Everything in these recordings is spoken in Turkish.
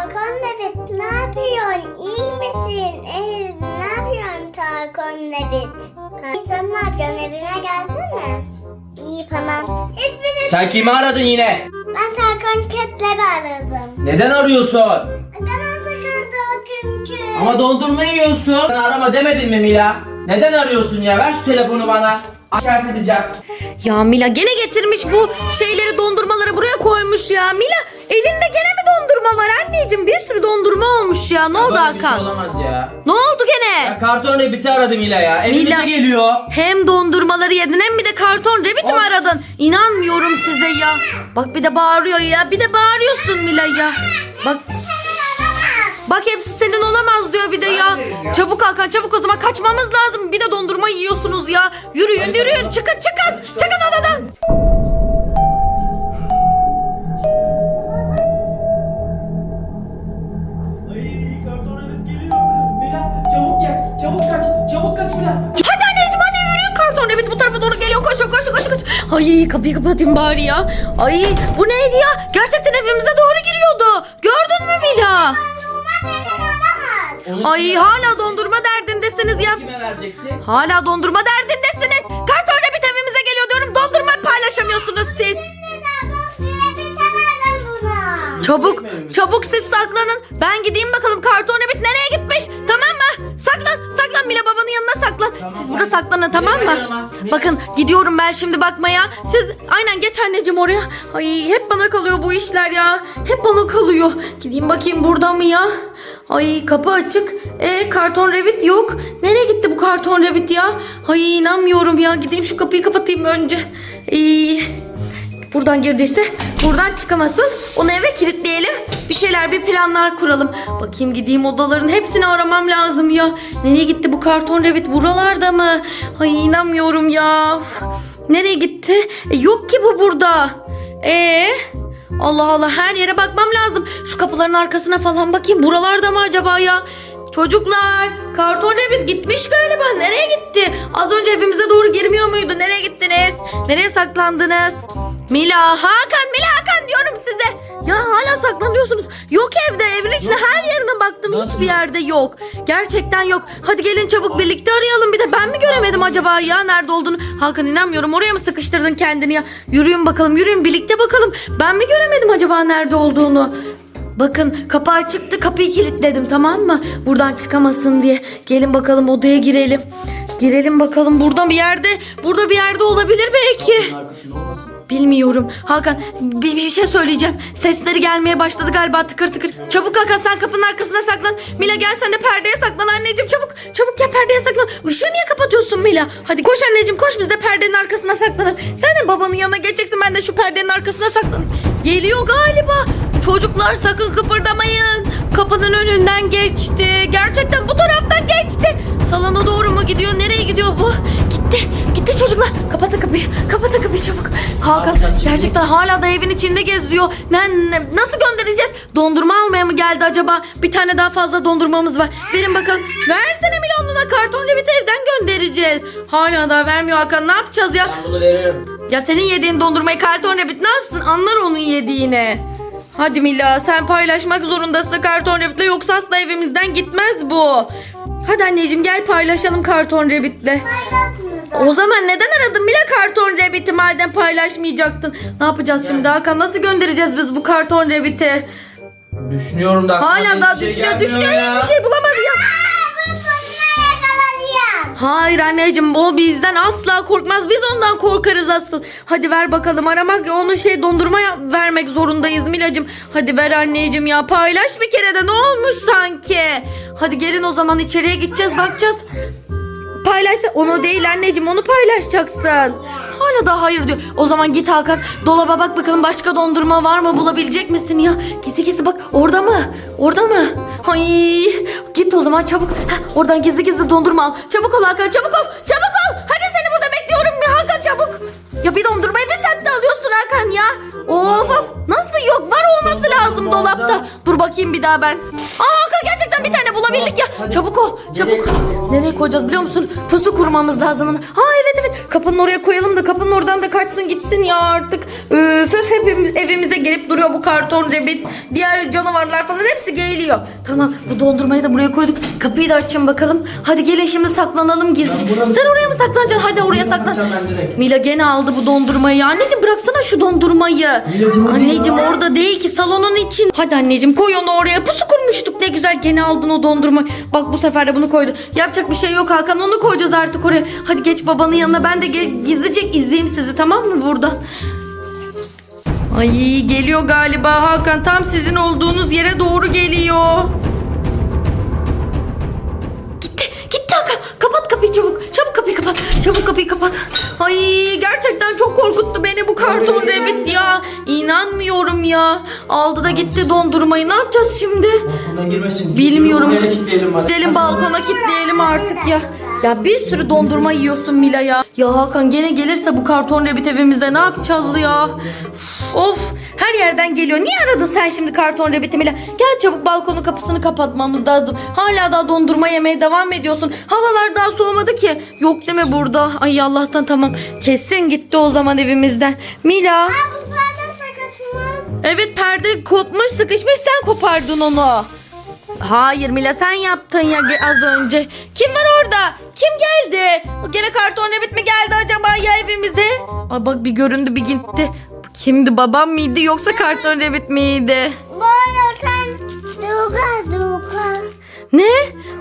Tarkan Nebit ne yapıyorsun? İyi misin? Ee, ne yapıyorsun Tarkan Nebit? Sen ne yapıyorsun? Evime gelsene. İyi tamam. Hiçbiriniz... Sen kimi aradın yine? Ben Tarkan Ketler'i aradım. Neden arıyorsun? Canım sıkıldı çünkü. Ama dondurma yiyorsun. Bana arama demedin mi Mila? Neden arıyorsun ya? Ver şu telefonu bana. Şikayet edeceğim. Ya Mila gene getirmiş bu şeyleri dondurmaları buraya koymuş ya. Mila elinde gene mi dondurma var anneciğim? Bir sürü dondurma olmuş ya. Ne oldu Böyle bir şey Hakan? olamaz ya. Ne oldu gene? Ya karton rebiti aradı Mila ya. Evimize Mila. geliyor. Hem dondurmaları yedin hem bir de karton rabbit mi Of. aradın? İnanmıyorum size ya. Bak bir de bağırıyor ya. Bir de bağırıyorsun Mila ya. Bak Bak hepsi senin olamaz diyor bir de ya. Çabuk Hakan çabuk o zaman kaçmamız lazım. Bir de dondurma yiyorsunuz ya. Yürüyün yürüyün çıkın çıkın. Çıkın odadan. Ay karton geliyor. Mila çabuk gel. Çabuk kaç. Çabuk kaç Mila. Hadi anneciğim hadi yürüyün karton rabbit bu tarafa doğru geliyor. Koşun koşun koşun koşun. Ay kapıyı kapatayım bari ya. Ay bu neydi ya? Gerçekten evimize doğru giriyordu. Gördün mü Mila? Onu Ay kime- hala dondurma derdindesiniz ya. Kime vereceksin? Hala dondurma derdindesiniz. Karton rabbit evimize geliyor diyorum. Dondurma paylaşamıyorsunuz siz. Çabuk, çabuk siz saklanın. Ben gideyim bakalım karton rabbit nereye gitmiş? Tamam mı? Saklan, saklan Mila babanın yanına saklan. Tamam, siz burada saklanın tamam Mila mı? yanıma. Mila. Bakın gidiyorum ben şimdi bakmaya. Siz aynen geç anneciğim oraya. Ay hep bana kalıyor bu işler ya. Hep bana kalıyor. Gideyim bakayım burada mı ya? Ay kapı açık. E karton rabbit yok. Nereye gitti bu karton rabbit ya? Ay inanmıyorum ya. Gideyim şu kapıyı kapatayım önce. İyi. Buradan girdiyse buradan çıkamasın. Onu eve kilitleyelim. Bir şeyler bir planlar kuralım. Bakayım gideyim odaların hepsini aramam lazım ya. Nereye gitti bu karton rabbit? Buralarda mı? Ay inanmıyorum ya. Nereye gitti? E, yok ki bu burada. Ee? Allah Allah her yere bakmam lazım. Şu kapıların arkasına falan bakayım. Buralarda mı acaba ya? Çocuklar, karton rabbit gitmiş galiba. Nereye gitti? Az önce evimize doğru girmiyor muydu? Nereye gittiniz? Nereye saklandınız? Mila, Hakan, Mila, Hakan diyorum size. Ya hala saklanıyorsunuz. Yok evde, evin içine her yerine baktım. Nasıl Hiçbir yerde yok. Gerçekten yok. Hadi gelin çabuk birlikte arayalım. Bir de ben mi göremedim acaba ya nerede olduğunu? Hakan inanmıyorum. Oraya mı sıkıştırdın kendini ya? Yürüyün bakalım, yürüyün birlikte bakalım. Ben mi göremedim acaba nerede olduğunu? Bakın kapı açıktı kapıyı kilitledim tamam mı? Buradan çıkamasın diye. Gelin bakalım odaya girelim. Girelim bakalım burada bir yerde burada bir yerde olabilir belki. Arkasında olmasın. Bilmiyorum. Hakan bir, bir şey söyleyeceğim. Sesleri gelmeye başladı galiba tıkır tıkır. Çabuk Hakan sen kapının arkasına saklan. Mila gel sen de perdeye saklan anneciğim çabuk. Çabuk gel perdeye saklan. Işığı niye kapatıyorsun Mila? Hadi koş anneciğim koş biz de perdenin arkasına saklanalım. Sen de babanın yanına geçeceksin ben de şu perdenin arkasına saklanayım. Geliyor galiba. Çocuklar sakın kıpırdamayın. Kapının önünden geçti. Gerçekten bu taraftan geçti. Salona doğru mu gidiyor? Nereye gidiyor bu? Gitti. Gitti çocuklar. Kapatın kapıyı. Kapatın kapıyı çabuk. Hakan gerçekten hala da evin içinde geziyor. Ne, ne- nasıl göndereceğiz? Dondurma almaya mı geldi acaba? Bir tane daha fazla dondurmamız var. Verin bakalım. Versene milyonuna karton revit evden göndereceğiz. Hala da vermiyor Hakan. Ne yapacağız ya? Ben bunu veririm. Ya senin yediğin dondurmayı karton rabbit ne yapsın? Anlar onun yediğini. Hadi Mila sen paylaşmak zorundasın karton rabbitle yoksa asla evimizden gitmez bu. Hadi anneciğim gel paylaşalım karton rabbitle. O zaman neden aradın Mila karton rabbiti madem paylaşmayacaktın? Ne yapacağız şimdi Hakan? Nasıl göndereceğiz biz bu karton rabbiti? Düşünüyorum da. aklıma Hala daha şey düşünüyor gelmiyor düşünüyor ya. hiçbir şey bulamadı ya. Hayır anneciğim o bizden asla korkmaz. Biz ondan korkarız asıl. Hadi ver bakalım aramak onu şey dondurma vermek zorundayız Milacığım. Hadi ver anneciğim ya paylaş bir kere de ne olmuş sanki. Hadi gelin o zaman içeriye gideceğiz bakacağız. Paylaş onu değil anneciğim onu paylaşacaksın. Hala da hayır diyor. O zaman git Hakan dolaba bak bakalım başka dondurma var mı bulabilecek misin ya? Gizli gizli bak orada mı? Orada mı? Ay git o zaman çabuk. Heh, oradan gizli gizli dondurma al. Çabuk ol Hakan çabuk ol. Çabuk ol. Hadi seni burada bekliyorum ya Hakan çabuk. Ya bir dondurmayı bir saatte alıyorsun Hakan ya? Of of. Nasıl yok? Var olması lazım dolapta. Dur bakayım bir daha ben. Bulabildik ya. Hadi. Çabuk ol. Çabuk. Nereye koyacağız biliyor musun? Pusu kurmamız lazım. Ha evet evet. Kapının oraya koyalım da kapının oradan da kaçsın gitsin ya artık. Öf öf hepimiz evimize gelip duruyor bu karton rebit. Diğer canavarlar falan hepsi geliyor. Tamam bu dondurmayı da buraya koyduk. Kapıyı da açın bakalım. Hadi gelin şimdi saklanalım. Ben buranın- Sen oraya mı saklanacaksın? Hadi oraya saklan. bakacağım ben direkt. Mila gene aldı bu dondurmayı. Anneciğim bıraksana şu dondurmayı. Milacığım, anneciğim ya. orada değil ki salonun için. Hadi anneciğim koy onu oraya. Pusu kurmuştuk ne güzel gene aldın o dondurmayı. Bak bu sefer de bunu koydu. Yapacak bir şey yok Hakan onu koyacağız artık oraya. Hadi geç babanın yanına ben de ge- gizlice izleyeyim sizi tamam mı buradan. Ay geliyor galiba Hakan tam sizin olduğunuz yere doğru geliyor. Gitti. Gitti Hakan. Kapat kapıyı çabuk. Çabuk kapıyı kapat. Çabuk kapıyı kapat. Ay gerçekten çok korkuttu beni bu karton rabbit ya. İnanmıyorum ya. Aldı da gitti dondurmayı. Ne yapacağız şimdi? Balkondan girmesin. Bilmiyorum. Kilitleyelim hadi. Gidelim balkona kilitleyelim artık ya. Ya bir sürü dondurma yiyorsun Mila ya. Ya Hakan gene gelirse bu karton rabbit evimizde ne yapacağız ya? Of her yerden geliyor. Niye aradın sen şimdi karton rabbit'i Mila? Gel çabuk balkonun kapısını kapatmamız lazım. Hala daha dondurma yemeye devam ediyorsun. Havalar daha soğumadı ki. Yok değil mi burada? Ay Allah'tan tamam. Kesin gitti o zaman evimizden. Mila. Aa, bu pardon sakatımız. Evet perde kopmuş sıkışmış sen kopardın onu. Hayır Mila sen yaptın ya az önce. Kim var orada? Kim geldi? O gene karton rabbit mi geldi acaba ya evimize? Ay bak bir göründü bir gitti. Kimdi babam mıydı yoksa karton rabbit miydi? Böyle sen duga duga. Ne?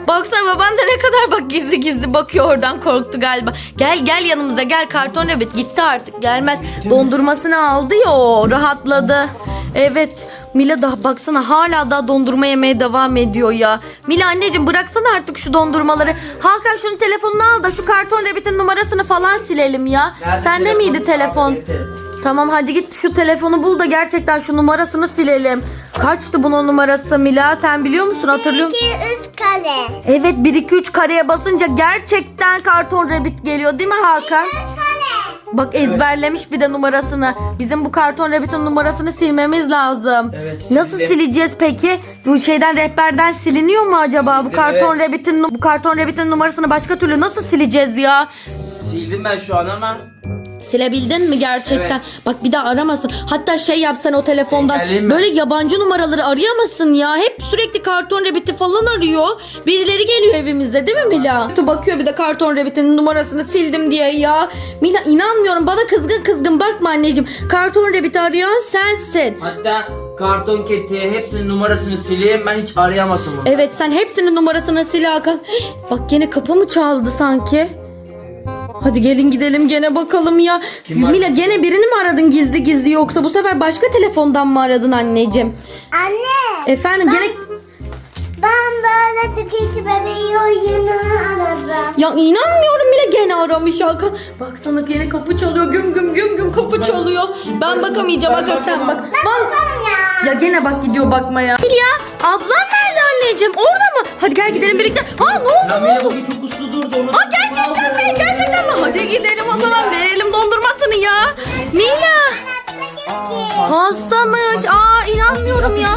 Baksana baban da ne kadar bak gizli gizli bakıyor oradan korktu galiba. Gel gel yanımıza gel karton rabbit gitti artık gelmez. Dondurmasını aldı ya o rahatladı. Evet Mila da baksana hala daha dondurma yemeye devam ediyor ya. Mila anneciğim bıraksana artık şu dondurmaları. Hakan şunun telefonunu al da şu karton rabbitin numarasını falan silelim ya. Nerede Sende miydi telefon? Nerede telefon? Tamam hadi git şu telefonu bul da gerçekten şu numarasını silelim. Kaçtı bunun numarası Mila sen biliyor musun hatırlıyor musun? 2 3 kare. Evet 1 2 3 kareye basınca gerçekten karton rabbit geliyor değil mi Hakan? Bak ezberlemiş bir de numarasını. Bizim bu karton rabbitin numarasını silmemiz lazım. Evet, Nasıl sildim. sileceğiz peki? Bu şeyden rehberden siliniyor mu acaba bu Sildim, karton rabbitin bu karton rabbitin numarasını başka türlü nasıl sileceğiz ya? Sildim ben şu an ama. Silebildin mi gerçekten? Bak bir daha aramasın. Hatta şey yapsan o telefondan mi? böyle yabancı numaraları arayamasın ya. Hep sürekli karton rebiti falan arıyor. Birileri geliyor evimizde değil mi Mila? Tu bakıyor bir de karton rebitinin numarasını sildim diye ya. Mila inanmıyorum bana kızgın kızgın bakma anneciğim. Karton rebiti arayan sensin. Hatta karton keti hepsinin numarasını sileyim ben hiç arayamasın bunu. Evet sen hepsinin numarasını sil Hakan. Bak gene kapı mı çaldı sanki? Hadi gelin gidelim gene bakalım ya. Kim var? Mila gene birini mi aradın gizli gizli yoksa bu sefer başka telefondan mı aradın anneciğim? Anne. Efendim gene Ben böyle sıkıntı bebeği oyunu aradım. ya inanmıyorum Mila gene aramış Hakan. Baksana gene kapı çalıyor güm güm güm güm kapı çalıyor. Ben bakamayacağım Ben Hakan sen bak. Bak. Ya. Ya gene bak gidiyor bakmaya. Mila ablan nerede anneciğim orada mı? Hadi gel gidelim birlikte. Ha ne oldu Ya ne Mila oldu? bugün çok uslu durdu onu. Aa gerçekten mi? Gerçekten mi? Hadi gidelim o zaman verelim dondurmasını ya. Mila hastamış. Aa inanmıyorum ya.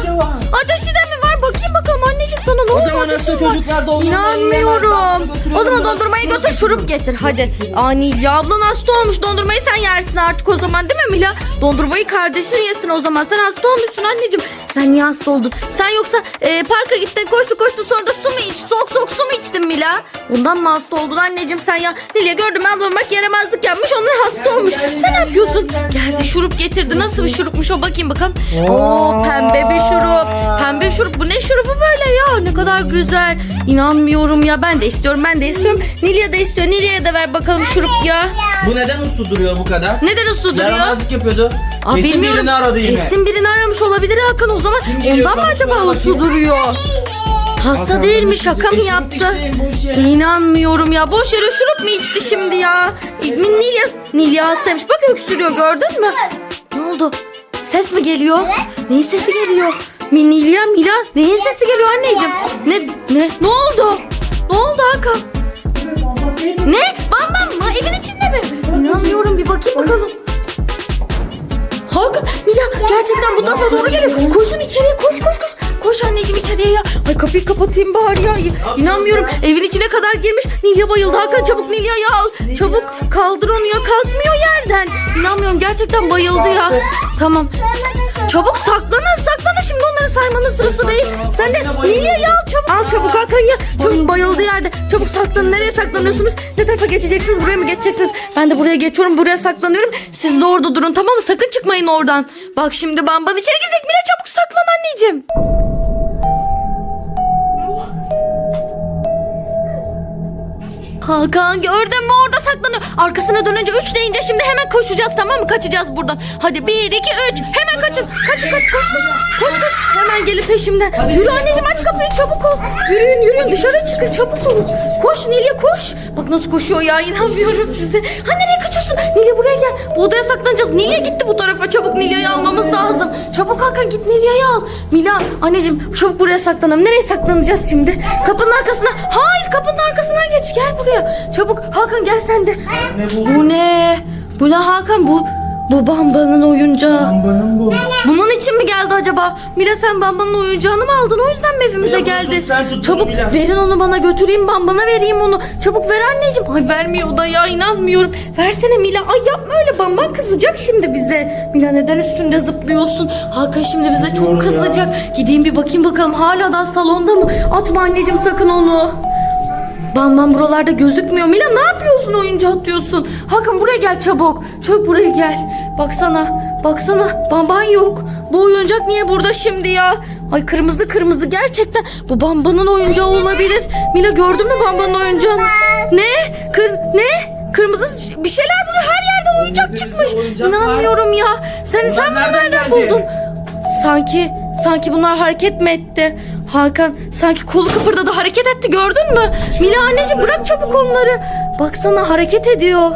Ateşi de mi var? Bakayım bakalım anneciğim sana ne O oldu? zaman Ateşi hasta çocuklar dondurmayı İnanmıyorum. O zaman dondurmayı götür şurup getir hadi. Ani ya ablan hasta olmuş dondurmayı sen yersin artık o zaman değil mi Mila? Dondurmayı kardeşin yesin o zaman sen hasta olmuşsun anneciğim. Sen niye hasta oldun? Sen yoksa e, parka gittin koştu koştu sonra da su mu iç soğuk soğuk su mu içtin Mila? Ondan mı hasta oldun anneciğim sen ya? Nilya gördüm ablam bak yaramazlık yapmış ondan hasta olmuş. sen ne yapıyorsun? Geldi şurup getirdi nasıl bir şurupmuş o bakayım bakalım. Oo pembe bir şurup. Pembe şurup bu ne şurubu böyle ya ne kadar güzel. İnanmıyorum ya ben de istiyorum ben de istiyorum. Nilya da istiyor Nilya'ya da ver bakalım şurup ya. Bu neden uslu duruyor bu kadar? Neden uslu duruyor? Yaramazlık yapıyordu. Aa, Kesin bilmiyorum. birini aradı yine. Kesin birini aramış olabilir Hakan o zaman. Ondan mı acaba uslu duruyor? Hasta Hakan, değil mi? Şaka mı E, yaptı? İnanmıyorum ya. Boş yere şurup mu içti şimdi ya? Nilya, Nilya hastaymış. Bak öksürüyor gördün mü? Ne oldu? Ses mi geliyor? Neyin sesi geliyor? Mi Nilya, Mila neyin sesi geliyor anneciğim? Ne, ne, ne oldu? Ne oldu Hakan? Ne? Bam bam mı? Evin içinde mi? İnanmıyorum bir bakayım bakalım. Hakan Mila gerçekten bu tarafa doğru geliyor. Koşun içeriye koş koş koş. Koş anneciğim içeriye ya. Ay kapıyı kapatayım bari ya. İnanmıyorum evin içine kadar girmiş. Nilya bayıldı. Hakan çabuk Nilya'yı al. Çabuk kaldır onu ya kalkmıyor yerden. İnanmıyorum gerçekten bayıldı ya. Tamam. Çabuk saklanın saklanın şimdi onları saymanın sırası değil. Sen de Nilya'yı al çabuk. Al çabuk Hakan ya. Çabuk bayıldı yerde. Çabuk saklanın. Nereye saklanıyorsunuz? Ne tarafa geçeceksiniz? Buraya mı geçeceksiniz? Ben de buraya geçiyorum. Buraya saklanıyorum. Siz de orada durun tamam mı? Sakın çıkmayın oradan. Bak şimdi bamban içeri girecek. Mila çabuk saklan anneciğim. Hakan gördün mü orada saklanıyor. Arkasına dönünce üç deyince şimdi hemen koşacağız tamam mı? Kaçacağız buradan. Hadi bir iki üç. Hemen kaçın. Kaçın kaç koş koş. Koş koş. Hemen gelin peşimden. Yürü anneciğim aç kapıyı çabuk ol. Yürüyün yürüyün dışarı çıkın çabuk olun. Koş Nilya koş. Bak nasıl koşuyor ya inanmıyorum size. Ha nereye kaçıyorsun? Nilya buraya gel. Bu odaya saklanacağız. Nilya gitti bu tarafa. Çabuk Nilya'yı almamız lazım. Çabuk Hakan git Nilya'yı al. Mila anneciğim çabuk buraya saklanalım. Nereye saklanacağız şimdi? Kapının arkasına. Hayır kapının arkasına geç gel buraya. Çabuk Hakan gel sen de. Ne bu? Bu ne? Bu ne Hakan bu? Bu Bamba'nın oyuncağı. Lambanın bu. Bunun için mi geldi acaba? Mira sen Bamba'nın oyuncağını mı aldın? O yüzden mi evimize Mira, bunu geldi? tut, sen tut bunu Çabuk Mira. verin onu bana götüreyim Bamba'na vereyim onu. Çabuk ver anneciğim. Ay vermiyor da ya inanmıyorum. Versene Mila. Ay yapma öyle Bamban kızacak şimdi bize. Mila neden üstünde zıplıyorsun? Hakan şimdi bize çok Bilmiyorum ya. kızacak. Gideyim bir bakayım bakalım hala da salonda mı? Atma anneciğim sakın onu. Bambam buralarda gözükmüyor. Mila ne yapıyorsun oyuncu atıyorsun? Hakan buraya gel çabuk. Çabuk buraya gel. Baksana. Baksana. Bamban yok. Bu oyuncak niye burada şimdi ya? Ay kırmızı kırmızı gerçekten. Bu Bamba'nın oyuncağı olabilir. Mila gördün mü Bamba'nın oyuncağını? Ne? Kır ne? Kırmızı bir şeyler buluyor. Her yerden oyuncak çıkmış. İnanmıyorum ya. Sen sen bunu nereden buldun? Sanki sanki bunlar hareket mi etti? Hakan sanki kolu kıpırdadı hareket etti gördün mü? Mila anneciğim bırak çabuk onları. Baksana hareket ediyor.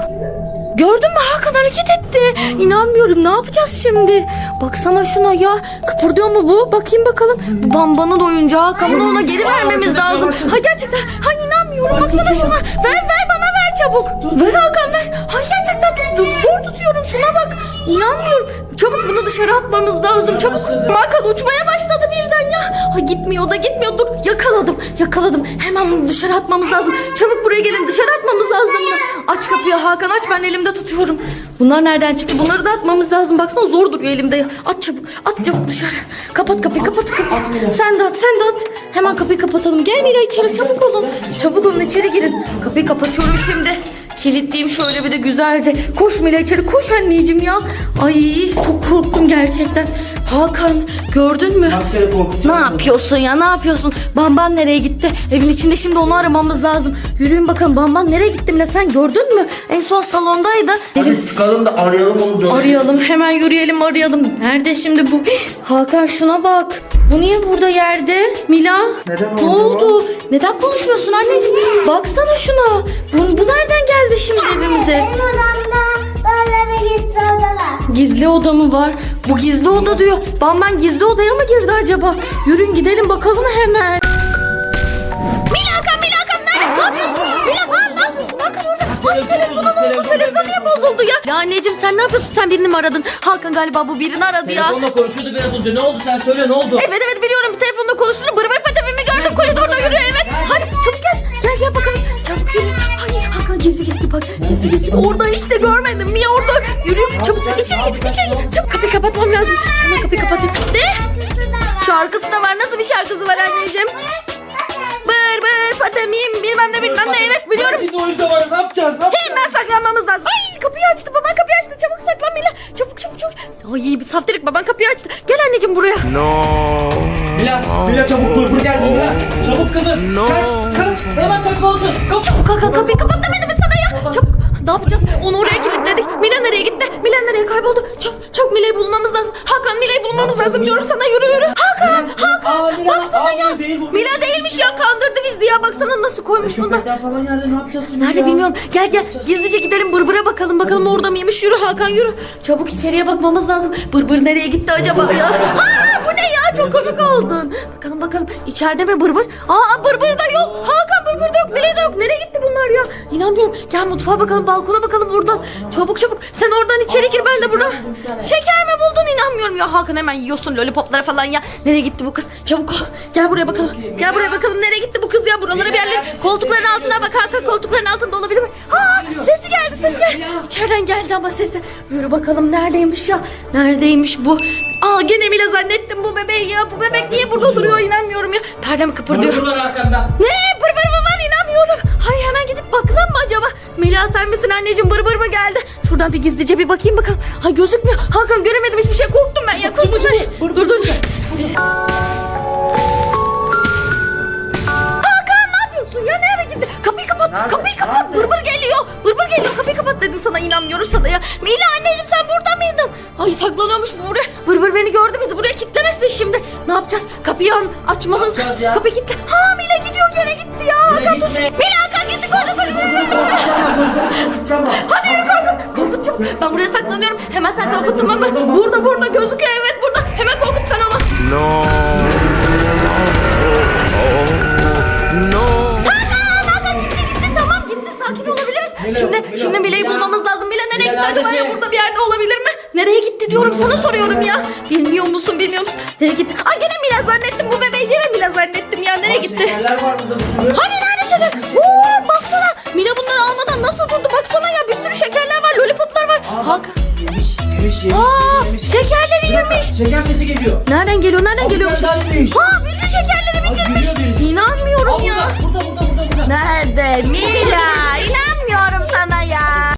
Gördün mü Hakan hareket etti. İnanmıyorum ne yapacağız şimdi? Baksana şuna ya. Kıpırdıyor mu bu? Bakayım bakalım. Bu Bamba'nın oyuncağı Hakan bunu ona geri vermemiz lazım. Ha gerçekten. Ha inanmıyorum. Baksana şuna. Ver ver bana ver çabuk. Ver Hakan ver. Ha gerçekten tut, zor tutuyorum. Şuna bak. İnanmıyorum. Çabuk bunu dışarı atmamız lazım. Çabuk. Hakan uçmaya başladı birden ya. Ha gitmiyor da gitmiyor. Dur yakaladım. Yakaladım. Hemen bunu dışarı atmamız lazım. Çabuk buraya gelin. Dışarı atmamız lazım bunu. Aç kapıyı Hakan aç. Ben elimde tutuyorum. Bunlar nereden çıktı? Bunları da atmamız lazım. Baksana zor duruyor elimde. ya. At çabuk. At çabuk dışarı. Kapat kapıyı. Kapat kapıyı. Sen de at. Sen de at. Hemen kapıyı kapatalım. Gel Mira içeri çabuk olun. Çabuk olun içeri girin. Kapıyı kapatıyorum şimdi. Kilitleyeyim şöyle bir de güzelce. Koş Mila içeri koş anneciğim ya. Ay çok korktum gerçekten. Hakan gördün mü? Maskara korkunç. Ne yapıyorsun ya ne yapıyorsun? Bamban nereye gitti? Evin içinde şimdi onu aramamız lazım. Yürüyün bakalım Bamban nereye gitti Mila sen gördün mü? En son salondaydı. Hadi çıkalım da arayalım onu görelim. Arayalım hemen yürüyelim arayalım. Nerede şimdi bu? Hakan şuna bak. Bu niye burada yerde? Mila? Neden Ne oldu oldu? Neden konuşmuyorsun anneciğim? Baksana şuna. Bu, bu nereden geldi şimdi evimize? Benim odamda böyle bir gizli oda var. Gizli oda mı var? Bu gizli oda diyor. Bamban gizli odaya mı girdi acaba? Yürün gidelim bakalım hemen. Mila Hakan, Mila Hakan nerede? Ne yapıyorsun? Mila Hakan ne yapıyorsun? Hakan orada. Ay telefonu bozuldu. Telefon niye bozuldu ya? Ya anneciğim sen ne yapıyorsun? Sen birini mi aradın? Hakan galiba bu birini aradı ya. Telefonla konuşuyordu biraz önce. Ne oldu sen söyle ne oldu? Evet evet biliyorum bir telefonda konuştuğunu bır bır patabimi gördüm koridorda yürüyor evet. Hadi çabuk gel gel gel bakalım çabuk yürü. Ay Hakan gizli gizli bak gizli gizli orada işte görmedim ya orada içeri gir içeri gir çabuk kapıyı kapatmam lazım. Hemen kapıyı kapatayım. Ne? Şarkısı da var nasıl bir şarkısı var anneciğim? Bır bır patamim bilmem ne bilmem ne evet biliyorum. Şimdi o yüzden var ne yapacağız? Ne yapacağız? Hemen saklanmamız lazım. Ay kapıyı açtı baban kapıyı açtı çabuk saklan Mila. Çabuk çabuk çabuk. Ay bir saftirik baban kapıyı açtı. Gel anneciğim buraya. Mila, Mila çabuk dur. Dur gel Mila. Çabuk kızım. Kaç, kaç. Hemen kaçmalısın. Kaç. Çabuk kalk kalk kapıyı kapat demedim mi sana ya? Çabuk. Ne yapacağız? Onu oraya kilitledik. Mila nereye gitti? Mila nereye kayboldu? Çabuk çabuk Mila'yı bulmamız lazım. Hakan Mila'yı bulmamız lazım diyorum sana yürü yürü. Hakan Hakan Aa, Mila, baksana aa, ya. Mila değil bu. Mila değilmiş ya kandırdı bizi ya. Baksana nasıl koymuş bunu da. Köpekler falan yerde ne yapacağız şimdi Nerede ya? bilmiyorum. Gel gel gizlice gidelim Bırbır'a bakalım. Bakalım orada mıymış? Yürü Hakan yürü. Çabuk içeriye bakmamız lazım. Bırbır nereye gitti acaba ya? Aa bu ne ya? Çok komik oldun. Bakalım bakalım. İçeride mi Bırbır? Aa Bırbır da yok. Hakan Da yok. Nereye gitti bunlar ya? İnanmıyorum. Gel mutfağa bakalım. Balkona bakalım buradan. Çabuk çabuk. Sen oradan içeri gir. Ben de buradan. Şeker mi buldun? İnanmıyorum ya. Hakan hemen yiyorsun lollipopları falan ya. Nereye gitti bu kız? Çabuk ol. Gel buraya bakalım. Gel buraya bakalım. Nereye gitti bu kız ya? Buralara bir yerler. Koltukların altına bak Hakan. Koltukların altında olabilir mi? Ha, sesi geldi. Sesi geldi. İçeriden geldi ama sesi. Yürü bakalım. Neredeymiş ya? Neredeymiş bu? Aa gene Mila zannettim bu bebeği ya. Bu bebek niye burada duruyor? İnanmıyorum ya. Perdem kıpırdıyor. Ne? Baksam mı acaba? Mela sen misin anneciğim bır bır mı geldi? Şuradan bir gizlice bir bakayım bakalım. Hay gözükmüyor. Hakan göremedim hiçbir şey korktum ben ya korktum ben. Dur dur. Hakan ne yapıyorsun ya? Nereye gitti? Kapıyı kapat. Nerede? Kapıyı kapat. Nerede? Bır bır geliyor. Bır bır geliyor. Kapıyı kapat dedim sana inanmıyorum sana ya. Mila anneciğim sen burada mıydın? Ay saklanıyormuş bu buraya. Bır bır beni gördü bizi buraya kilitlemesin şimdi. Ne yapacağız? Kapıyı açmamız. Kapıyı kilitle. Ha yok. Mila'yı Mila. bulmamız lazım. Mila nereye gitti acaba ya neredesin? burada bir yerde olabilir mi? Nereye gitti diyorum sana soruyorum ya. Bilmiyor musun bilmiyor musun? Nereye gitti? Aa gene Mila zannettim bu bebeği yine Mila zannettim ya nereye gitti? Şekerler var burada bir sürü. Hani nerede şeker? Oo baksana. Mila bunları almadan nasıl durdu? Baksana ya bir sürü şekerler var, lollipoplar var. Aa, Hakan. Yemiş, yemiş, yemiş, Aa yemiş. şekerleri Bir yemiş. Şeker sesi geliyor. Nereden geliyor? Nereden Aa, geliyor? bir. Ha bütün şekerleri Aa, bitirmiş. İnanmıyorum Aa, ya. burada, burada, burada, burada. Nerede? Mila.